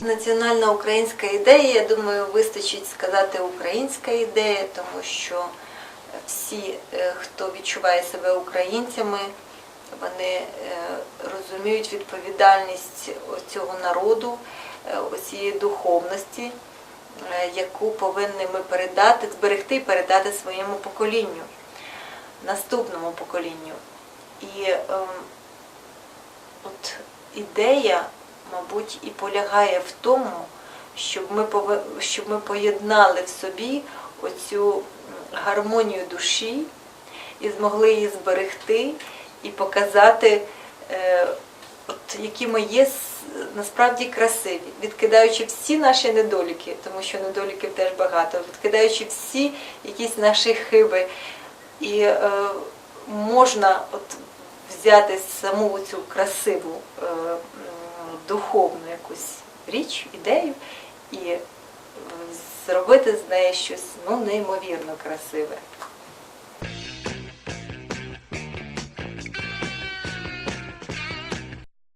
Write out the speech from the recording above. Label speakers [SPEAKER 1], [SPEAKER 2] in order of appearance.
[SPEAKER 1] Національна українська ідея, я думаю, вистачить сказати українська ідея, тому що всі, е, хто відчуває себе українцями, вони е, розуміють відповідальність цього народу, е, оцієї духовності, яку повинні ми передати, зберегти і передати своєму поколінню, наступному поколінню. І ем, от ідея, мабуть, і полягає в тому, щоб ми щоб ми поєднали в собі оцю гармонію душі і змогли її зберегти і показати, е, от, які ми є насправді красиві, відкидаючи всі наші недоліки, тому що недоліків теж багато, відкидаючи всі якісь наші хиби. І е, можна от взяти саму цю красиву е, духовну якусь річ, ідею і е, зробити з неї щось ну, неймовірно красиве.